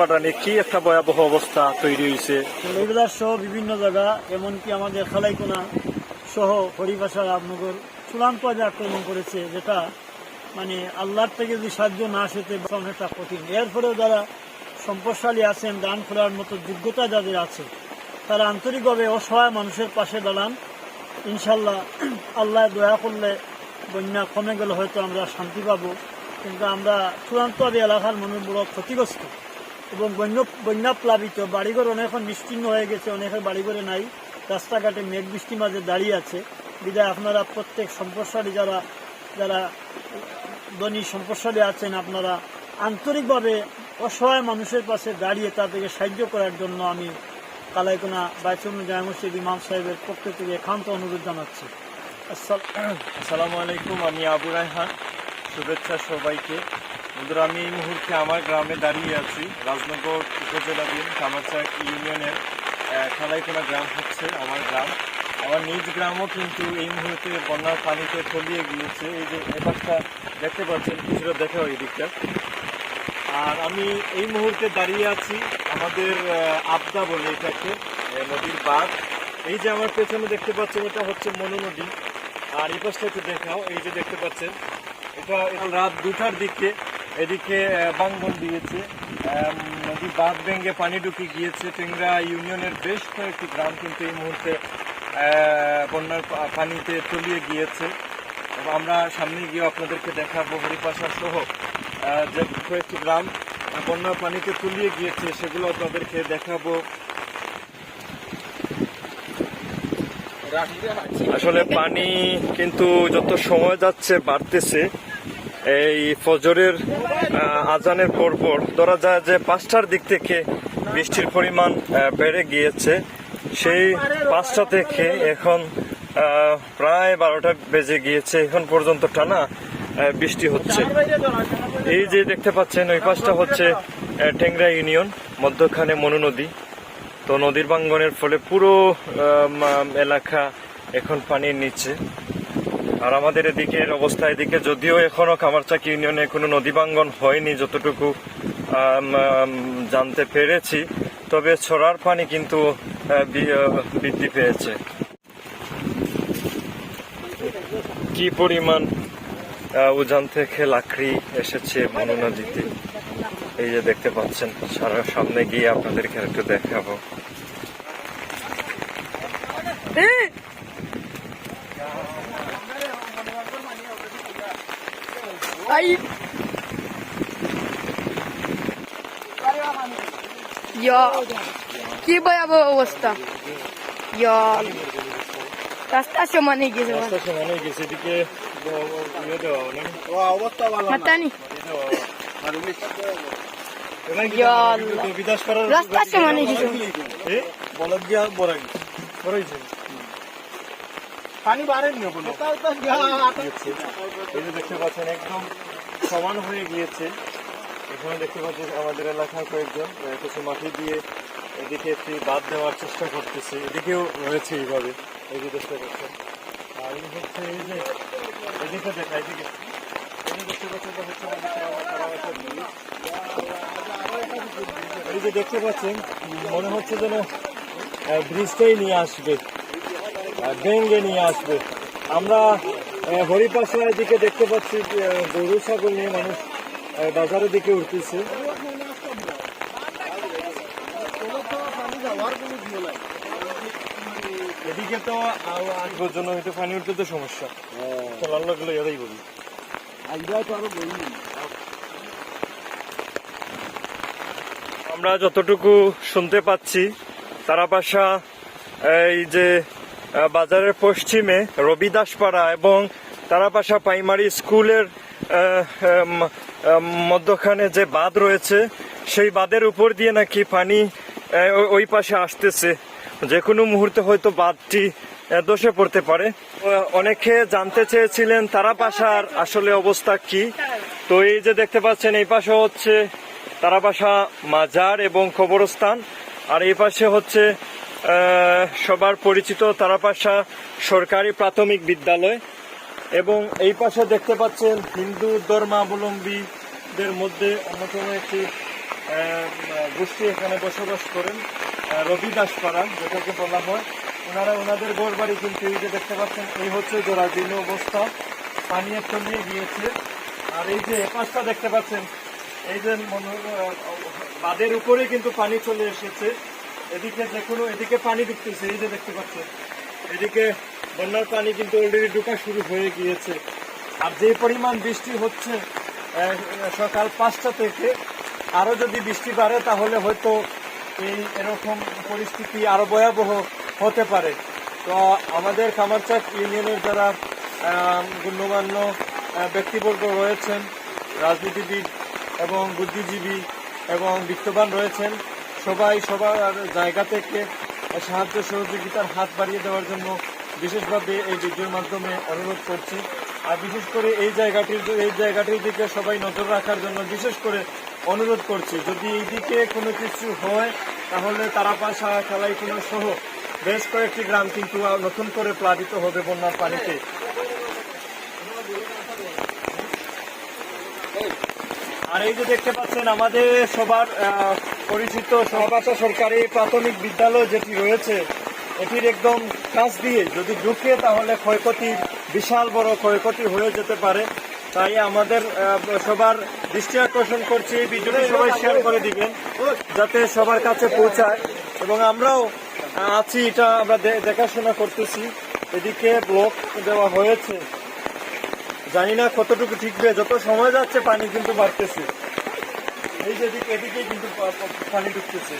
নিয়ে কি একটা ভয়াবহ অবস্থা তৈরি হয়েছে লেগুলার সহ বিভিন্ন জায়গা, এমনকি আমাদের খালাইকোনা সহ হরিবাসা রামনগর, চূড়ান্ত আগে আক্রমণ করেছে, যেটা মানে আল্লাহর থেকে যদি সাহায্য না আসতে অনেকটা কঠিন। এরপরেও যারা সম্পদশালী আছেন দান করার মতো যোগ্যতা যাদের আছে, তারা আন্তরিকভাবে অসহায় মানুষের পাশে দাঁড়ান। ইনশাল্লাহ আল্লাহ দয়া করলে বন্যা কমে গেলে হয়তো আমরা শান্তি পাবো, কিন্তু আমরা চূড়ান্তভাবে এলাকার মানুষ ক্ষতিগ্রস্ত। এবং বন্য বন্যা প্লাবিত বাড়িঘর অনেক নিশ্চিন্ন হয়ে গেছে অনেকের বাড়িঘরে নাই, রাস্তাঘাটে মেঘ বৃষ্টির মাঝে দাঁড়িয়ে আছে। বিদায় আপনারা প্রত্যেক সম্পদশালী যারা যারা ধনী সম্পদশালী আছেন, আপনারা আন্তরিকভাবে অসহায় মানুষের পাশে দাঁড়িয়ে তাদেরকে সাহায্য করার জন্য আমি কালাইকোনা বাইচুন জামা মসজিদ ইমাম সাহেবের পক্ষ থেকে একান্ত অনুরোধ জানাচ্ছি। আসসালামু আলাইকুম, আমি আবু রায়হান। শুভেচ্ছা সবাইকে। বন্ধুরা, আমি এই মুহূর্তে আমার গ্রামে দাঁড়িয়ে আছি। রাজনগর উপজেলাধীন কামারচাক ইউনিয়নের খালাইকোনা গ্রাম হচ্ছে আমার গ্রাম। আমার নিজ গ্রামও কিন্তু এই মুহূর্তে বন্যার পানিতে তলিয়ে গিয়েছে। এই যে এবারটা দেখতে পাচ্ছেন, কিছুটা দেখা ওই দিকটা আর আমি এই মুহূর্তে দাঁড়িয়ে আছি আমাদের আবদা বলে এটাকে নদীর বাঁধ। এই যে আমার পেছনে দেখতে পাচ্ছেন, এটা হচ্ছে মনু নদী। আর এই পাশটা একটু দেখাও, এই যে দেখতে পাচ্ছেন, এটা এটা রাত দুটার দিকে এদিকে বাঙ্গন দিয়েছে। নদী বাঁধ ভেঙে পানি ঢুকে গিয়েছে। টেংরা ইউনিয়নের বেশ কয়েকটি গ্রাম কিন্তু এই মুহূর্তে বন্যার পানিতে তলিয়ে গিয়েছে। আমরা সামনে গিয়ে আপনাদেরকে দেখাবো হরিপাশা সহ যে কয়েকটি গ্রাম বন্যার পানিতে তলিয়ে গিয়েছে সেগুলো আপনাদেরকে দেখাবো। আসলে পানি কিন্তু যত সময় যাচ্ছে বাড়তেছে এই ফজরের আজানের পরপর ধরা যায় যে পাঁচটার দিক থেকে বৃষ্টির পরিমাণ বেড়ে গিয়েছে। সেই পাঁচটা থেকে এখন প্রায় বারোটা বেজে গিয়েছে। এখন পর্যন্ত টানা বৃষ্টি হচ্ছে। এই যে দেখতে পাচ্ছেন, ওই পাশটা হচ্ছে টেংরা ইউনিয়ন, মধ্যখানে মনু নদী। তো নদীর বাঙ্গনের ফলে পুরো এলাকা এখন পানির নিচে। আর আমাদের এদিকের অবস্থা এদিকে যদিও এখনও কামারচাক ইউনিয়নে কোনো নদী বাঙ্গন হয়নি, যতটুকু জানতে পেরেছি। তবে ছড়ার পানি কিন্তু বৃদ্ধি পেয়েছে। কি পরিমাণ উজান থেকে লাকড়ি এসেছে মনু নদীতে? এই যে দেখতে পাচ্ছেন, সারা সামনে গিয়ে আপনাদেরকে একটু দেখাবো। কি ভয়াবহ অবস্থা রাস্তা সমানে গেছে রাস্তা সমান গেছে এদিকে ইয়ে আল্লাহ। কিন্তু বিদাস করার রাস্তা সমানে গেছে? বলদ গিয়া বড়। বড়। পানি বাড়েনি এই যে দেখতে পাচ্ছেন একদম সমান হয়ে গিয়েছে। এখানে দেখতে পাচ্ছেন আমাদের এলাকার কয়েকজন কিছু মাটি দিয়ে এদিকে একটি বাদ দেওয়ার চেষ্টা করতেছে। এদিকেও রয়েছে এইভাবে। এই যে দেখতে পাচ্ছেন। আর এই হচ্ছে এই যে এদিকে দেখা এদিকে। এই যে দেখতে পাচ্ছেন মনে হচ্ছে যেন ব্রিজটাই নিয়ে আসবে। ভেঙ্গে নিয়ে আসবে। আমরা হরিপাশার দিকে দেখতে পাচ্ছি গরু ছাগল নিয়ে মানুষ বাজারের দিকে উঠতেছে। এদিকে তো আসবার জন্য হয়তো পানি উঠতে তো সমস্যা চলার লাগলে এটাই বলি। আমরা যতটুকু শুনতে পাচ্ছি তারাপাশা এই যে বাজারের পশ্চিমে রবিদাসপাড়া এবং তারাপাশা প্রাইমারি স্কুলের মধ্যখানে যে বাঁধ রয়েছে, সেই বাঁধের উপর দিয়ে নাকি পানি ওই পাশে আসতেছে। যে কোনো মুহূর্তে হয়তো বাঁধটি ধসে পড়তে পারে। অনেকে জানতে চেয়েছিলেন তারাপাশার আসলে অবস্থা কি। তো এই যে দেখতে পাচ্ছেন, এই পাশে হচ্ছে তারাবাসা মাজার এবং কবরস্থান। আর এই পাশে হচ্ছে সবার পরিচিত তারাপাশা সরকারি প্রাথমিক বিদ্যালয় এবং এই পাশে দেখতে পাচ্ছেন হিন্দু ধর্মাবলম্বীদের মধ্যে অন্যতম একটি গোষ্ঠী এখানে বসবাস করেন রবি দাসপাড়া যেটাকে বলা হয়। ওনারা ওনাদের ঘর বাড়ি কিন্তু এই যে দেখতে পাচ্ছেন, এই হচ্ছে জরাজীর্ণ অবস্থা। পানি তলিয়ে গিয়েছে। আর এই যে এপাশটা দেখতে পাচ্ছেন, এই যে বাঁধের উপরে কিন্তু পানি চলে এসেছে। এদিকে যে কোনো এদিকে পানি ঢুকতেছে, এই যে দেখতে পাচ্ছেন এদিকে বন্যার পানি কিন্তু অলরেডি ঢোকা শুরু হয়ে গিয়েছে। আর যে পরিমাণ বৃষ্টি হচ্ছে সকাল পাঁচটা থেকে আরও যদি বৃষ্টি বাড়ে, তাহলে হয়তো এই এরকম পরিস্থিতি আরও ভয়াবহ হতে পারে। তো আমাদের কামারচাক ইউনিয়নের যারা গণ্যমান্য ব্যক্তিবর্গ রয়েছেন, রাজনীতিবিদ এবং বুদ্ধিজীবী এবং বিত্তবান রয়েছেন সবাই সবার জায়গা থেকে সাহায্য সহযোগিতার হাত বাড়িয়ে দেওয়ার জন্য বিশেষভাবে এই ভিডিওর মাধ্যমে অনুরোধ করছি। আর বিশেষ করে এই জায়গাটির এই জায়গাটির দিকে সবাই নজর রাখার জন্য বিশেষ করে অনুরোধ করছি। যদি এই দিকে কোনো কিছু হয়, তাহলে তারাপাশা খেলাইকুনা সহ বেশ কয়েকটি গ্রাম কিন্তু নতুন করে প্লাবিত হবে বন্যার পানিতে। আর এই যে দেখতে পাচ্ছেন, আমাদের সবার পরিচিত সহবাসা সরকারি প্রাথমিক বিদ্যালয় যেটি রয়েছে, এটির একদম কাছ দিয়ে যদি ঢুকে তাহলে ক্ষয়ক্ষতির বিশাল বড় ক্ষয়ক্ষতি হয়ে যেতে পারে। তাই আমাদের সবার দৃষ্টি আকর্ষণ করছি ভিডিওটি সবাই শেয়ার করে দিবেন যাতে সবার কাছে পৌঁছায়। এবং আমরাও আছি, এটা আমরা দেখাশোনা করতেছি। এদিকে ব্লক দেওয়া হয়েছে। জানি না কতটুকু ঠিকবে, যত সময় যাচ্ছে পানি কিন্তু বাড়তেছে। এই যে এদিকে এদিকে কিন্তু পানি ঢুকতেছে।